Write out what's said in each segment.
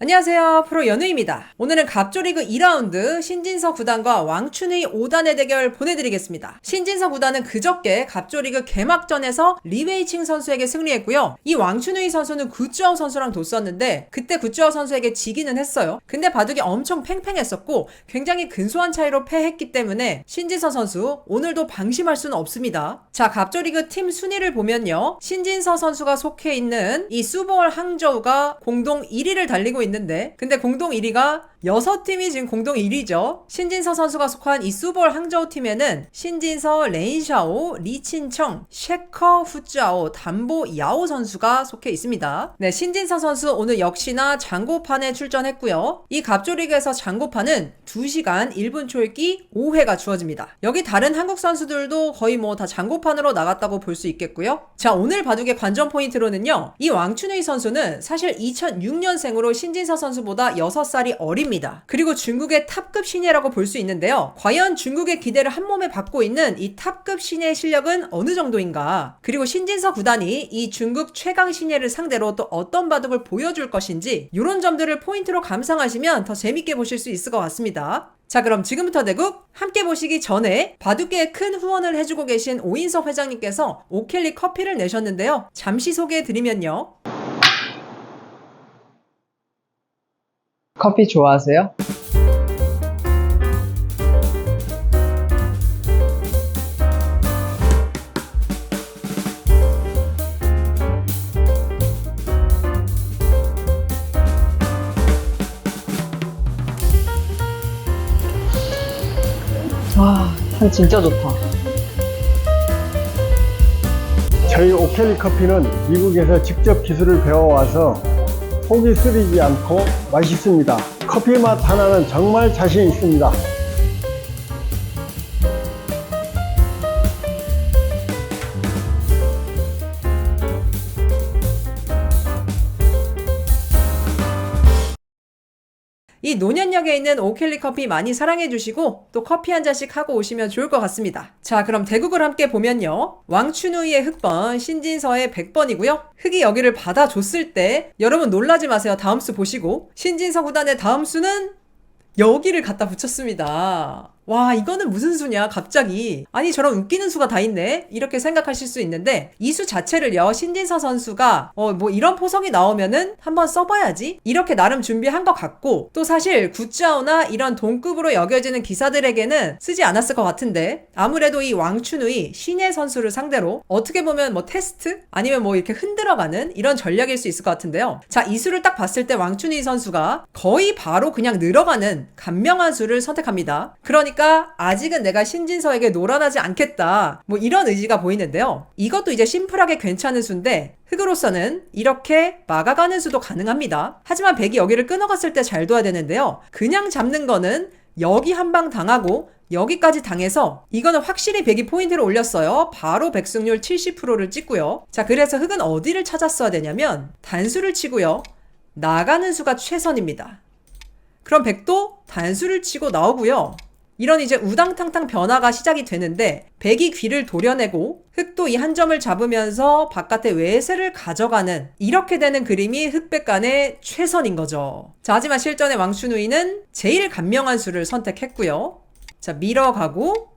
안녕하세요. 프로 연우입니다. 오늘은 갑조리그 2라운드 신진서 구단과 왕춘의 5단의 대결 보내드리겠습니다. 신진서 구단은 그저께 갑조리그 개막전에서 리웨이칭 선수에게 승리했고요. 이 왕춘의 선수는 굿즈아우 선수랑 뒀었는데 그때 굿즈아우 선수에게 지기는 했어요. 근데 바둑이 엄청 팽팽했었고 굉장히 근소한 차이로 패했기 때문에 신진서 선수 오늘도 방심할 수는 없습니다. 자, 갑조리그 팀 순위를 보면요. 신진서 선수가 속해 있는 이 수보월 항저우가 공동 1위를 달리고 있는 데 근데 공동 1위가 6팀이 지금 공동 1위죠. 신진서 선수가 속한 이 수볼 항저우 팀에는 신진서, 레인샤오, 리친청, 셰커, 후짜오, 담보 야오 선수가 속해 있습니다. 네, 신진서 선수 오늘 역시나 장고판에 출전했고요. 이 갑조리그에서 장고판은 2시간 1분 초읽기 5회가 주어집니다. 여기 다른 한국 선수들도 거의 뭐 다 장고판으로 나갔다고 볼 수 있겠고요. 자, 오늘 바둑의 관전 포인트로는요. 이 왕춘의 선수는 사실 2006년생으로 신진 서 선수보다 6살이 어립니다. 그리고 중국의 탑급 신예라고 볼 수 있는데요. 과연 중국의 기대를 한 몸에 받고 있는 이 탑급 신예의 실력은 어느 정도인가? 그리고 신진서 구단이 이 중국 최강 신예를 상대로 또 어떤 바둑을 보여줄 것인지 이런 점들을 포인트로 감상하시면 더 재밌게 보실 수 있을 것 같습니다. 자 그럼 지금부터 대국 함께 보시기 전에 바둑계에 큰 후원을 해주고 계신 오인석 회장님께서 오켈리 커피를 내셨는데요. 잠시 소개해 드리면요. 커피 좋아하세요? 와, 향 진짜 좋다. 저희 오켈리 커피는 미국에서 직접 기술을 배워와서 속이 쓰리지 않고 맛있습니다. 커피 맛 하나는 정말 자신 있습니다. 이 노년역에 있는 오켈리 커피 많이 사랑해 주시고 또 커피 한 잔씩 하고 오시면 좋을 것 같습니다. 자 그럼 대국을 함께 보면요. 왕춘우이의 흑번, 신진서의 100번이고요. 흑이 여기를 받아줬을 때 여러분 놀라지 마세요. 다음 수 보시고 신진서 구단의 다음 수는 여기를 갖다 붙였습니다. 와, 이거는 무슨 수냐, 갑자기. 아니, 저런 웃기는 수가 다 있네? 이렇게 생각하실 수 있는데, 이 수 자체를요, 신진서 선수가, 어, 뭐 이런 포석이 나오면은 한번 써봐야지? 이렇게 나름 준비한 것 같고, 또 사실 굿자오나 이런 동급으로 여겨지는 기사들에게는 쓰지 않았을 것 같은데, 아무래도 이 왕춘우이 신예 선수를 상대로 어떻게 보면 뭐 테스트? 아니면 뭐 이렇게 흔들어가는 이런 전략일 수 있을 것 같은데요. 자, 이 수를 딱 봤을 때 왕춘우이 선수가 거의 바로 그냥 늘어가는 간명한 수를 선택합니다. 그러니까 아직은 내가 신진서에게 놀아나지 않겠다. 뭐 이런 의지가 보이는데요. 이것도 이제 심플하게 괜찮은 수인데 흑으로서는 이렇게 막아가는 수도 가능합니다. 하지만 백이 여기를 끊어갔을 때 잘 둬야 되는데요. 그냥 잡는 거는 여기 한 방 당하고 여기까지 당해서 이거는 확실히 백이 포인트를 올렸어요. 바로 백승률 70%를 찍고요. 자, 그래서 흑은 어디를 찾았어야 되냐면 단수를 치고요. 나가는 수가 최선입니다. 그럼 백도 단수를 치고 나오고요. 이런 이제 우당탕탕 변화가 시작이 되는데 백이 귀를 도려내고 흑도 이 한 점을 잡으면서 바깥에 외세를 가져가는 이렇게 되는 그림이 흑백 간의 최선인 거죠. 자, 하지만 실전의 왕춘우이는 제일 간명한 수를 선택했고요. 자, 밀어가고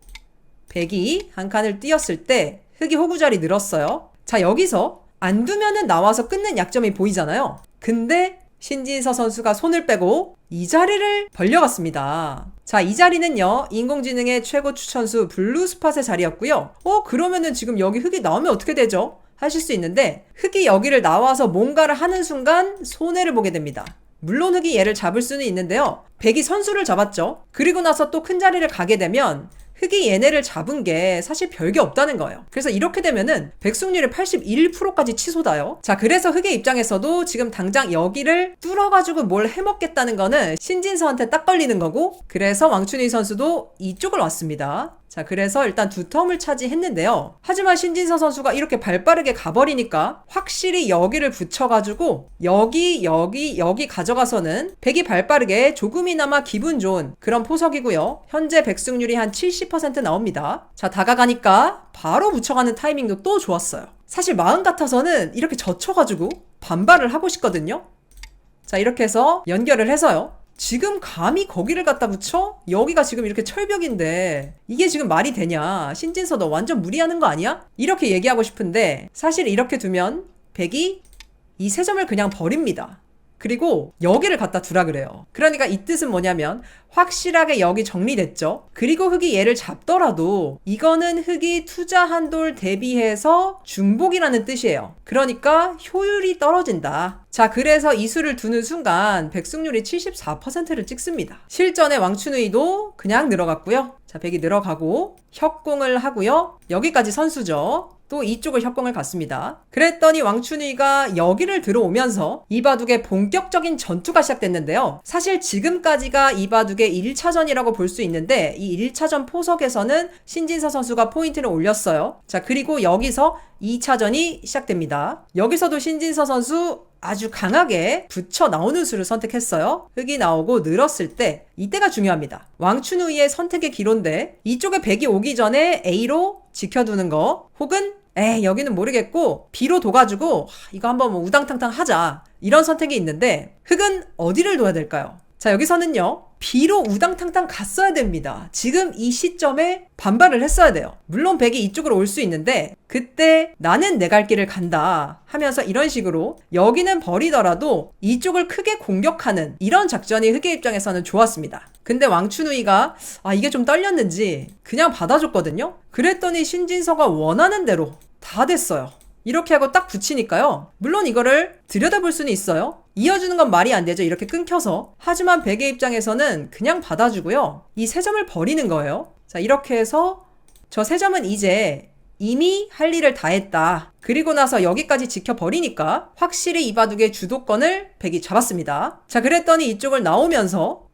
백이 한 칸을 띄었을 때 흑이 호구자리 늘었어요. 자, 여기서 안 두면은 나와서 끊는 약점이 보이잖아요. 근데 신진서 선수가 손을 빼고 이 자리를 벌려갔습니다. 자, 이 자리는요, 인공지능의 최고 추천수 블루스팟의 자리였고요. 어, 그러면은 지금 여기 흑이 나오면 어떻게 되죠? 하실 수 있는데, 흑이 여기를 나와서 뭔가를 하는 순간 손해를 보게 됩니다. 물론 흑이 얘를 잡을 수는 있는데요. 백이 선수를 잡았죠. 그리고 나서 또 큰 자리를 가게 되면 흑이 얘네를 잡은 게 사실 별게 없다는 거예요. 그래서 이렇게 되면은 백승률이 81%까지 치솟아요. 자, 그래서 흑의 입장에서도 지금 당장 여기를 뚫어가지고 뭘 해먹겠다는 거는 신진서한테 딱 걸리는 거고, 그래서 왕춘희 선수도 이쪽을 왔습니다. 자, 그래서 일단 두 텀을 차지했는데요. 하지만 신진서 선수가 이렇게 발 빠르게 가버리니까 확실히 여기를 붙여가지고 여기, 여기, 여기 가져가서는 백이 발 빠르게 조금이나마 기분 좋은 그런 포석이고요. 현재 백승률이 한 70% 나옵니다. 자, 다가가니까 바로 붙여가는 타이밍도 또 좋았어요. 사실 마음 같아서는 이렇게 젖혀가지고 반발을 하고 싶거든요. 자, 이렇게 해서 연결을 해서요. 지금 감히 거기를 갖다 붙여? 여기가 지금 이렇게 철벽인데 이게 지금 말이 되냐? 신진서 너 완전 무리하는 거 아니야? 이렇게 얘기하고 싶은데 사실 이렇게 두면 백이 이 세 점을 그냥 버립니다. 그리고 여기를 갖다 두라 그래요. 그러니까 이 뜻은 뭐냐면 확실하게 여기 정리됐죠. 그리고 흙이 얘를 잡더라도 이거는 흙이 투자한 돌 대비해서 중복이라는 뜻이에요. 그러니까 효율이 떨어진다. 자, 그래서 이 수를 두는 순간 백승률이 74%를 찍습니다. 실전의 왕춘우이도 그냥 늘어갔고요. 자, 백이 늘어가고 협공을 하고요. 여기까지 선수죠. 또 이쪽을 협공을 갔습니다. 그랬더니 왕춘위가 여기를 들어오면서 이바둑의 본격적인 전투가 시작됐는데요. 사실 지금까지가 이바둑의 1차전이라고 볼 수 있는데 이 1차전 포석에서는 신진서 선수가 포인트를 올렸어요. 자, 그리고 여기서 2차전이 시작됩니다. 여기서도 신진서 선수 아주 강하게 붙여 나오는 수를 선택했어요. 흙이 나오고 늘었을 때 이때가 중요합니다. 왕춘우의 선택의 기로인데 이쪽에 백이 오기 전에 A로 지켜두는 거 혹은 에 여기는 모르겠고 B로 둬가지고 하, 이거 한번 뭐 우당탕탕 하자 이런 선택이 있는데 흙은 어디를 둬야 될까요? 자 여기서는요 B로 우당탕탕 갔어야 됩니다. 지금 이 시점에 반발을 했어야 돼요. 물론 백이 이쪽으로 올 수 있는데 그때 나는 내 갈 길을 간다 하면서 이런 식으로 여기는 버리더라도 이쪽을 크게 공격하는 이런 작전이 흑의 입장에서는 좋았습니다. 근데 왕춘우이가 아 이게 좀 떨렸는지 그냥 받아줬거든요. 그랬더니 신진서가 원하는 대로 다 됐어요. 이렇게 하고 딱 붙이니까요. 물론 이거를 들여다볼 수는 있어요. 이어주는 건 말이 안 되죠. 이렇게 끊겨서. 하지만 백의 입장에서는 그냥 받아주고요. 이 세 점을 버리는 거예요. 자, 이렇게 해서 저 세 점은 이제 이미 할 일을 다 했다. 그리고 나서 여기까지 지켜버리니까 확실히 이 바둑의 주도권을 백이 잡았습니다. 자, 그랬더니 이쪽을 나오면서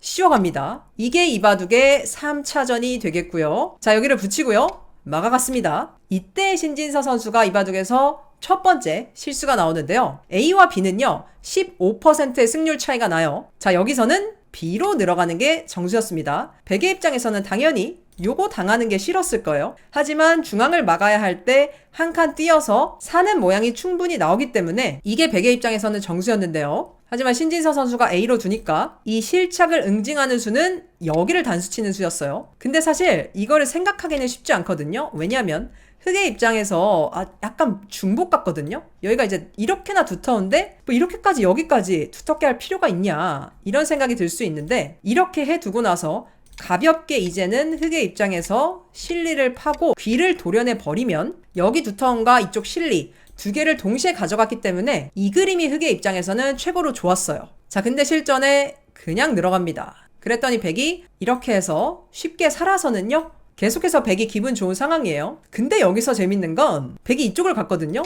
쉬어갑니다. 이게 이 바둑의 3차전이 되겠고요. 자, 여기를 붙이고요. 막아갔습니다. 이때 신진서 선수가 이 바둑에서 첫 번째 실수가 나오는데요. A와 B는요, 15%의 승률 차이가 나요. 자, 여기서는 B로 늘어가는 게 정수였습니다. 백의 입장에서는 당연히 요거 당하는 게 싫었을 거예요. 하지만 중앙을 막아야 할 때 한 칸 뛰어서 사는 모양이 충분히 나오기 때문에 이게 백의 입장에서는 정수였는데요. 하지만 신진서 선수가 A로 두니까 이 실착을 응징하는 수는 여기를 단수 치는 수였어요. 근데 사실 이거를 생각하기는 쉽지 않거든요. 왜냐하면 흑의 입장에서 아, 약간 중복 같거든요. 여기가 이제 이렇게나 두터운데 뭐 이렇게까지 여기까지 두텁게 할 필요가 있냐 이런 생각이 들 수 있는데 이렇게 해두고 나서 가볍게 이제는 흑의 입장에서 실리를 파고 귀를 도려내 버리면 여기 두터움과 이쪽 실리 두 개를 동시에 가져갔기 때문에 이 그림이 흑의 입장에서는 최고로 좋았어요. 자, 근데 실전에 그냥 늘어갑니다. 그랬더니 백이 이렇게 해서 쉽게 살아서는요. 계속해서 백이 기분 좋은 상황이에요. 근데 여기서 재밌는 건 백이 이쪽을 갔거든요.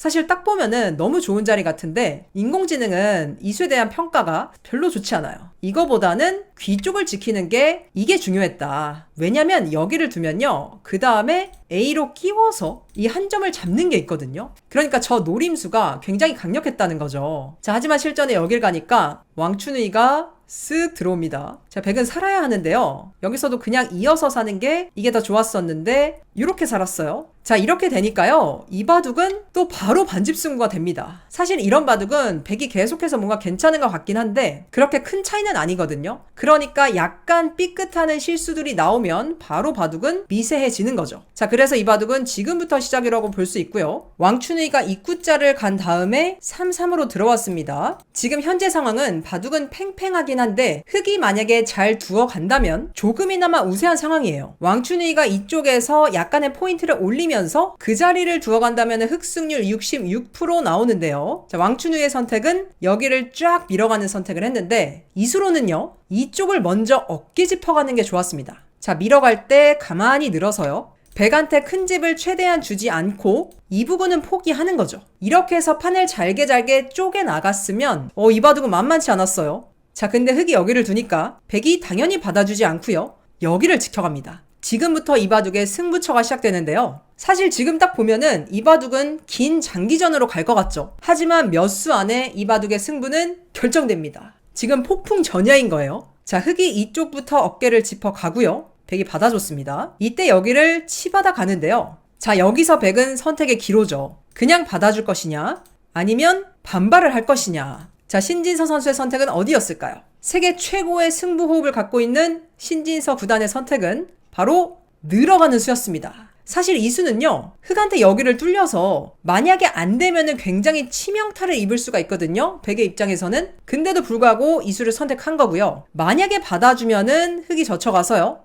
사실 딱 보면은 너무 좋은 자리 같은데 인공지능은 이수에 대한 평가가 별로 좋지 않아요. 이거보다는 귀 쪽을 지키는 게 이게 중요했다. 왜냐면 여기를 두면요. 그 다음에 A로 끼워서 이 한 점을 잡는 게 있거든요. 그러니까 저 노림수가 굉장히 강력했다는 거죠. 자, 하지만 실전에 여길 가니까 왕춘우이가 쓱 들어옵니다. 자, 백은 살아야 하는데요. 여기서도 그냥 이어서 사는 게 이게 더 좋았었는데 이렇게 살았어요. 자, 이렇게 되니까요. 이 바둑은 또 바로 반집 승부가 됩니다. 사실 이런 바둑은 백이 계속해서 뭔가 괜찮은 것 같긴 한데 그렇게 큰 차이는 아니거든요. 그러니까 약간 삐끗하는 실수들이 나오면 바로 바둑은 미세해지는 거죠. 자, 그래서 이 바둑은 지금부터 시작이라고 볼 수 있고요. 왕춘우이가 입구자를 간 다음에 3-3으로 들어왔습니다. 지금 현재 상황은 바둑은 팽팽하긴 한데 흙이 만약에 잘 두어 간다면 조금이나마 우세한 상황이에요. 왕춘우이가 이쪽에서 약간의 포인트를 올리면 서 그 자리를 두어 간다면 흑승률 66% 나오는데요. 자, 왕춘우의 선택은 여기를 쫙 밀어가는 선택을 했는데 이수로는요. 이쪽을 먼저 어깨 짚어가는 게 좋았습니다. 자, 밀어갈 때 가만히 늘어서요. 백한테 큰 집을 최대한 주지 않고 이 부분은 포기하는 거죠. 이렇게 해서 판을 잘게 잘게 쪼개 나갔으면 어, 이 바둑은 만만치 않았어요. 자, 근데 흑이 여기를 두니까 백이 당연히 받아주지 않고요. 여기를 지켜갑니다. 지금부터 이 바둑의 승부처가 시작되는데요. 사실 지금 딱 보면은 이 바둑은 긴 장기전으로 갈 것 같죠. 하지만 몇 수 안에 이 바둑의 승부는 결정됩니다. 지금 폭풍 전야인 거예요. 자, 흑이 이쪽부터 어깨를 짚어 가고요. 백이 받아줬습니다. 이때 여기를 치받아 가는데요. 자, 여기서 백은 선택의 기로죠. 그냥 받아줄 것이냐? 아니면 반발을 할 것이냐? 자, 신진서 선수의 선택은 어디였을까요? 세계 최고의 승부 호흡을 갖고 있는 신진서 구단의 선택은 바로 늘어가는 수였습니다. 사실 이 수는요, 흑한테 여기를 뚫려서 만약에 안 되면은 굉장히 치명타를 입을 수가 있거든요. 백의 입장에서는. 근데도 불구하고 이 수를 선택한 거고요. 만약에 받아주면은 흑이 젖혀가서요.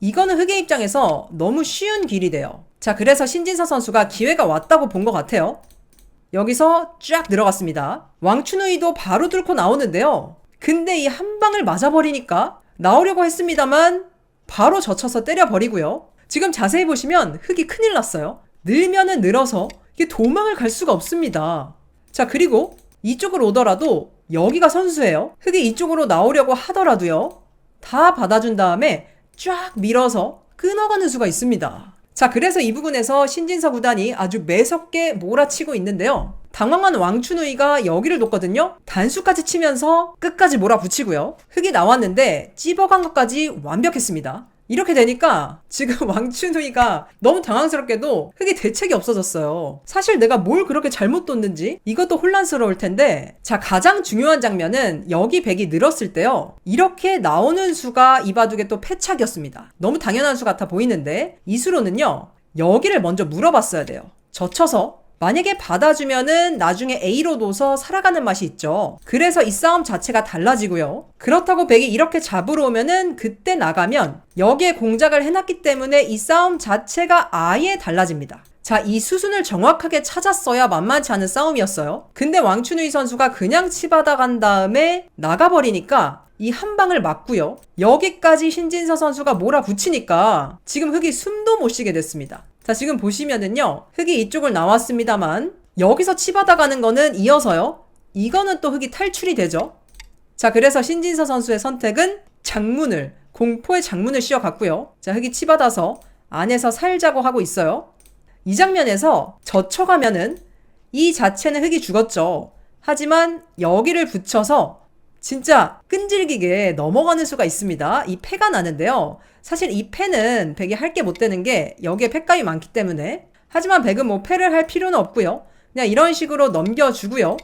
이거는 흑의 입장에서 너무 쉬운 길이 돼요. 자, 그래서 신진서 선수가 기회가 왔다고 본 것 같아요. 여기서 쫙 들어갔습니다. 왕춘우이도 바로 뚫고 나오는데요. 근데 이 한 방을 맞아버리니까 나오려고 했습니다만 바로 젖혀서 때려버리고요. 지금 자세히 보시면 흙이 큰일 났어요. 늘면은 늘어서 이게 도망을 갈 수가 없습니다. 자, 그리고 이쪽으로 오더라도 여기가 선수예요. 흙이 이쪽으로 나오려고 하더라도요. 다 받아준 다음에 쫙 밀어서 끊어가는 수가 있습니다. 자, 그래서 이 부분에서 신진서 구단이 아주 매섭게 몰아치고 있는데요. 당황한 왕춘우이가 여기를 놓거든요. 단수까지 치면서 끝까지 몰아붙이고요. 흙이 나왔는데 찝어간 것까지 완벽했습니다. 이렇게 되니까 지금 왕춘우이가 너무 당황스럽게도 흙이 대책이 없어졌어요. 사실 내가 뭘 그렇게 잘못 뒀는지 이것도 혼란스러울 텐데 자 가장 중요한 장면은 여기 백이 늘었을 때요. 이렇게 나오는 수가 이 바둑의 또 패착이었습니다. 너무 당연한 수 같아 보이는데 이 수로는요. 여기를 먼저 물어봤어야 돼요. 젖혀서 만약에 받아주면은 나중에 A로 둬서 살아가는 맛이 있죠. 그래서 이 싸움 자체가 달라지고요. 그렇다고 백이 이렇게 잡으러 오면은 그때 나가면 여기에 공작을 해놨기 때문에 이 싸움 자체가 아예 달라집니다. 자, 이 수순을 정확하게 찾았어야 만만치 않은 싸움이었어요. 근데 왕춘우이 선수가 그냥 치받아 간 다음에 나가버리니까 이한 방을 맞고요. 여기까지 신진서 선수가 몰아붙이니까 지금 흑이 숨도 못 쉬게 됐습니다. 자, 지금 보시면은요. 흑이 이쪽을 나왔습니다만 여기서 치받아 가는 거는 이어서요. 이거는 또 흑이 탈출이 되죠. 자, 그래서 신진서 선수의 선택은 장문을 공포의 장문을 씌워 갔고요. 자, 흑이 치받아서 안에서 살자고 하고 있어요. 이 장면에서 젖혀가면은 이 자체는 흑이 죽었죠. 하지만 여기를 붙여서 진짜 끈질기게 넘어가는 수가 있습니다. 이 패가 나는데요. 사실 이 패는 백이 할 게 못 되는 게 여기에 패감이 많기 때문에 하지만 백은 뭐 패를 할 필요는 없고요. 그냥 이런 식으로 넘겨주고요.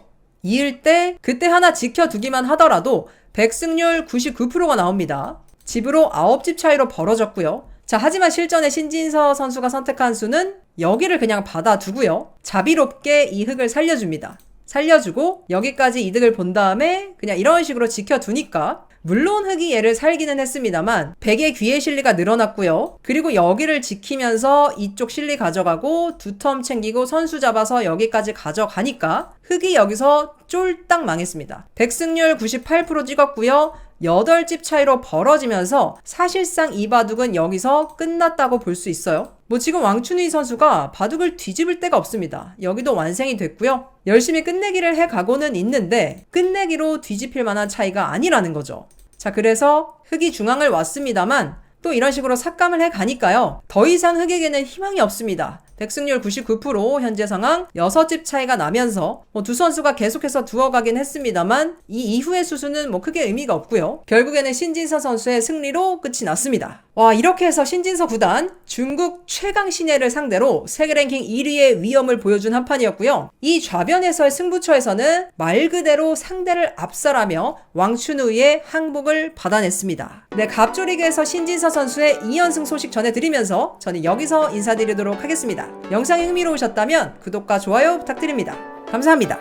이을 때 그때 하나 지켜두기만 하더라도 백승률 99%가 나옵니다. 집으로 9집 차이로 벌어졌고요. 자, 하지만 실전에 신진서 선수가 선택한 수는 여기를 그냥 받아두고요. 자비롭게 이 흙을 살려줍니다. 살려주고 여기까지 이득을 본 다음에 그냥 이런 식으로 지켜두니까 물론 흑이 얘를 살기는 했습니다만 백의 귀의 실리가 늘어났고요. 그리고 여기를 지키면서 이쪽 실리 가져가고 두 텀 챙기고 선수 잡아서 여기까지 가져가니까 흑이 여기서 쫄딱 망했습니다. 백승률 98% 찍었고요. 8집 차이로 벌어지면서 사실상 이 바둑은 여기서 끝났다고 볼 수 있어요. 뭐 지금 왕춘희 선수가 바둑을 뒤집을 데가 없습니다. 여기도 완성이 됐고요. 열심히 끝내기를 해 가고는 있는데 끝내기로 뒤집힐 만한 차이가 아니라는 거죠. 자, 그래서 흑이 중앙을 왔습니다만 또 이런 식으로 삭감을 해 가니까요. 더 이상 흑에게는 희망이 없습니다. 백승률 99% 현재 상황 6집 차이가 나면서 뭐 두 선수가 계속해서 두어가긴 했습니다만 이 이후의 수수는 뭐 크게 의미가 없고요. 결국에는 신진서 선수의 승리로 끝이 났습니다. 와 이렇게 해서 신진서 구단 중국 최강 신예를 상대로 세계 랭킹 1위의 위험을 보여준 한 판이었고요. 이 좌변에서의 승부처에서는 말 그대로 상대를 압살하며 왕춘우의 항복을 받아냈습니다. 네 갑조리그에서 신진서 선수의 2연승 소식 전해드리면서 저는 여기서 인사드리도록 하겠습니다. 영상이 흥미로우셨다면 구독과 좋아요 부탁드립니다. 감사합니다.